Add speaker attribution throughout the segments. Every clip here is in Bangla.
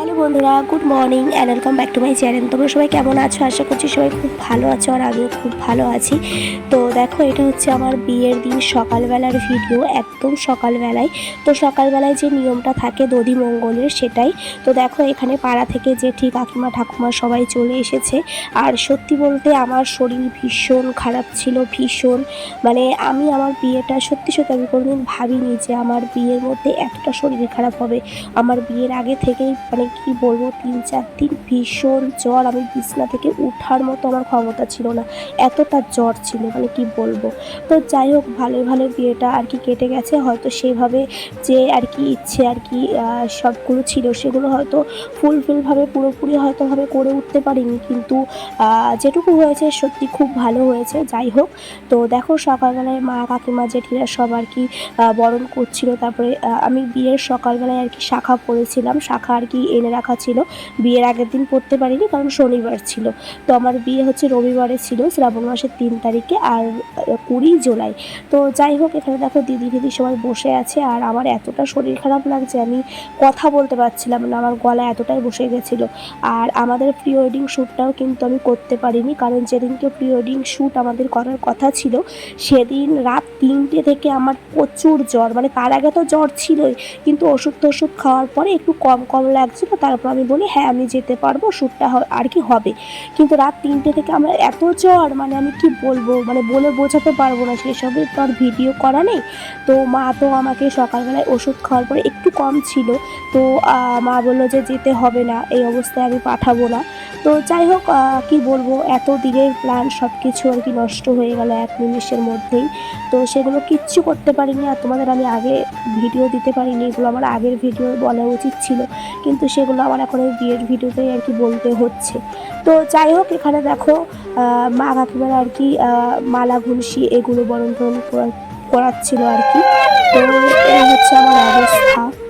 Speaker 1: হ্যালো বন্ধুরা good morning and welcome back to my channel তোমরা সবাই কেমন আছো? আশা করছি সবাই খুব ভালো আছো আর আমিও খুব ভালো আছি। তো দেখো, এটা হচ্ছে আমার বিয়ের দিন সকালবেলার ভিডিও একদম সকালবেলায়। তো সকালবেলায় যে নিয়মটা থাকে দধি মঙ্গলের, সেটাই। তো দেখো, এখানে পাড়া থেকে জেঠি কাকিমা, ঠাকুমা সবাই চলে এসেছে। আর সত্যি বলতে আমার শরীর ভীষণ খারাপ ছিল, ভীষণ। মানে আমি আমার বিয়েটা সত্যি সত্যি আমি কোনোদিন ভাবিনি যে আমার বিয়ের মধ্যে এতটা শরীর খারাপ হবে। আমার বিয়ের আগে থেকেই মানে কি বলব, তিন চার দিন ভীষণ জ্বর। আমি বিছনা থেকে উঠার মতো আমার ক্ষমতা ছিল না। এত তার জ্বর ছিল মানে কি বলব। তো যাই হোক ভালো ভালো বিয়েটা আর কি কেটে গেছে। হয়তো সেভাবে যে আর কি ইচ্ছে আর কি সবগুলো ছিল, সেগুলো হয়তো ফুলফিলভাবে পুরোপুরি হয়তোভাবে করে উঠতে পারিনি। কিন্তু যেটুকু হয়েছে সত্যি খুব ভালো হয়েছে। যাই হোক, তো দেখো সকালবেলায় মা, কাকিমা, জেঠিরা সব আর কি বরণ করছিল। তারপরে আমি বিয়ের সকালবেলায় আর কি শাখা পরেছিলাম শাখা আর কি এনে রাখা ছিল। বিয়ের আগের দিন পড়তে পারিনি কারণ শনিবার ছিল। তো আমার বিয়ে হচ্ছে রবিবারে ছিল, শ্রাবণ মাসের তিন তারিখে আর কুড়ি জুলাই। তো যাই হোক, এখানে দেখো দিদি দিদি সবাই বসে আছে আর আমার এতটা শরীর খারাপ লাগছে, আমি কথা বলতে পারছিলাম না, আমার গলা এতটাই বসে গেছিল। আর আমাদের প্রি ওয়েডিং শ্যুটটাও কিন্তু আমি করতে পারিনি, কারণ যেদিনকে প্রি ওয়েডিং শ্যুট আমাদের করার কথা ছিল, সেদিন রাত তিনটে থেকে আমার প্রচুর জ্বর মানে তার আগে তো জ্বর ছিলই, কিন্তু ওষুধ টষুধ খাওয়ার পরে একটু কম কম লাগছিল। তারপর আমি বলি হ্যাঁ আমি যেতে পারব, শ্যুটটা আর কি হবে? কিন্তু রাত তিনটে থেকে আমার এত জ্বর মানে আমি কি বলব মানে বলে বোঝাতে পারব না সেই সবই তো আর ভিডিও করা নেই। তো মা তো আমাকে সকালবেলায় ওষুধ খাওয়ার পরে একটু কম ছিল। তো মা বলল যে যেতে হবে না, এই অবস্থায় আমি পাঠাবো না। তো যাই হোক কি বলব, এত দিনের প্ল্যান সব কিছু আর কি নষ্ট হয়ে গেল এক নিমিষের মধ্যেই। তো সেগুলো কিচ্ছু করতে পারিনি আর তোমাদের আমি আগে ভিডিও দিতে পারিনি, এগুলো আমার আগের ভিডিও বলা উচিত ছিল। কিন্তু সেগুলো আমার এখন ওই বিয়ের ভিডিওতেই আর কি বলতে হচ্ছে। তো যাই হোক, এখানে দেখো মা কাকিমার আর কি মালা ঘুলসি এগুলো বরণ টরণ করা- করাচ্ছিল আর কি। তো এই হচ্ছে আমার অবস্থা।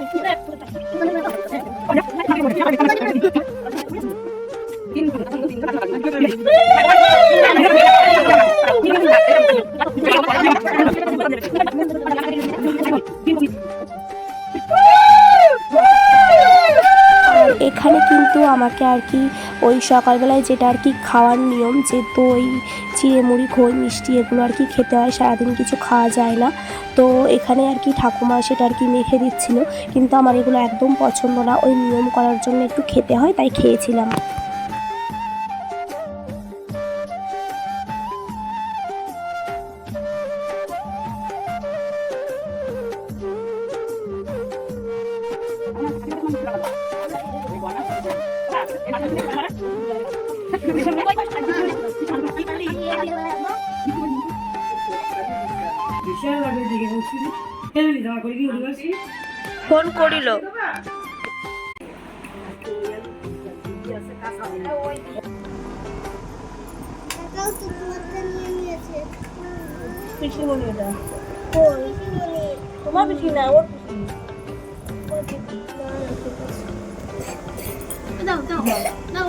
Speaker 1: আর এখানে কিন্তু আমাকে আর কি ওই সকালবেলায় যেটা আর কি খাওয়ার নিয়ম যে দই চিড়ে মুড়ি খই মিষ্টি এগুলো আর কি খেতে হয়, সারাদিন কিছু খাওয়া যায় না। তো এখানে আর কি ঠাকুমা সেটা আর কি মেখে দিচ্ছিল, কিন্তু আমার এগুলো একদম পছন্দ না। ওই নিয়ম করার জন্য একটু খেতে হয়, তাই খেয়েছিলাম।
Speaker 2: ফোন করিল। তোমার পিসি না
Speaker 3: দাও দাও।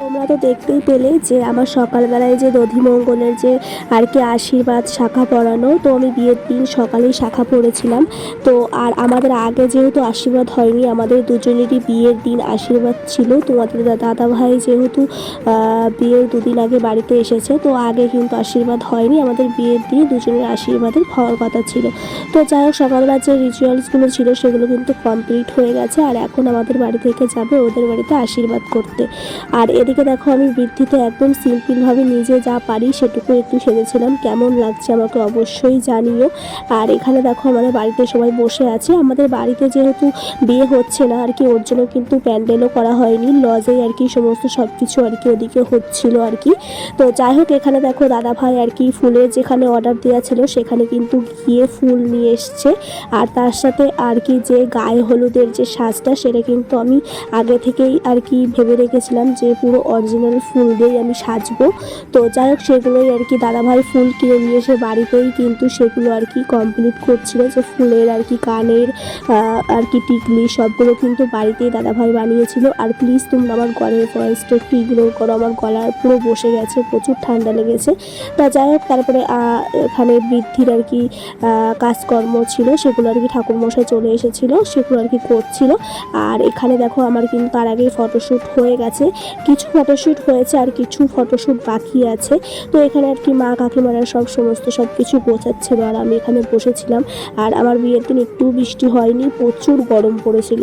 Speaker 1: তোমরা তো দেখতেই পেলে যে আমার সকালবেলায় যে দধিমঙ্গলের যে আর কি আশীর্বাদ শাখা পড়ানো তো আমি বিয়ের দিন সকালেই শাখা পড়েছিলাম তো আর আমাদের আগে যেহেতু আশীর্বাদ হয়নি, আমাদের দুজনেরই বিয়ের দিন আশীর্বাদ ছিল। তোমাদের দাদা ভাই যেহেতু বিয়ের দুদিন আগে বাড়িতে এসেছে, তো আগে কিন্তু আশীর্বাদ হয়নি। আমাদের বিয়ের দিন দুজনের আশীর্বাদের হওয়ার কথা ছিল। তো যাই হোক, সকালবেলা যে রিচুয়ালসগুলো ছিল, সেগুলো কিন্তু কমপ্লিট হয়ে গেছে। আর এখন আমাদের বাড়ি থেকে যাবে ওদের বাড়িতে আশীর্বাদ করতে। আর এদিকে দেখো, আমি বৃদ্ধিতে একদম সিম্পলভাবে নিজে যা পারি সেটুকু একটু সেজেছিলাম কেমন লাগছে আমাকে অবশ্যই জানিও। আর এখানে দেখো আমাদের বাড়িতে সবাই বসে আছে। আমাদের বাড়িতে যেহেতু বিয়ে হচ্ছে না, আর কি, ওর জন্য কিন্তু প্যান্ডেলও করা হয়নি। লজেই আর কি সমস্ত সব কিছু আর কি ওদিকে হচ্ছিল আর কি। তো যাই হোক, এখানে দেখো দাদা ভাই আর কি ফুলের যেখানে অর্ডার দেওয়া ছিল, সেখানে কিন্তু গিয়ে ফুল নিয়ে এসছে। আর তার সাথে আর কি যে গায়ে হলুদের যে সাজটা, সেটা কিন্তু আমি আগে থেকেই আর কি ভেবে রেখেছিলাম যে পুরো অরিজিনাল ফুল দিয়েই আমি সাজবো। তো যাই হোক, সেগুলোই আর কি দাদাভাই ফুল কিনে নিয়ে এসে বাড়িতেই কিন্তু সেগুলো আর কি কমপ্লিট করছিল। যে ফুলের আর কি কানের আর কি টিকলি সবগুলো কিন্তু বাড়িতেই দাদাভাই বানিয়েছিল। আর প্লিজ তোমরা আমার গলার ভয়েসটা একটু ইগনোর করো, আমার গলার পুরো বসে গেছে, প্রচুর ঠান্ডা লেগেছে। তা যাই হোক, তারপরে এখানে বৃদ্ধির আর কি কাজকর্ম ছিল, সেগুলো আর কি ঠাকুরমশাই চলে এসেছিল, সেগুলো আর কি করছিল। আর এখানে দেখো আমার কিন্তু তার আগেই ফটোশ্যুট হয়ে গেছে। কিছু ফটোশ্যুট হয়েছে আর কিছু ফটোশ্যুট বাকি আছে। তো এখানে আর কি মা কাকিমারা সব সমস্ত সব কিছু পৌঁছাচ্ছে আর আমি এখানে বসেছিলাম আর আমার বিয়ের দিন একটু বৃষ্টি হয়নি, প্রচুর গরম পড়েছিল।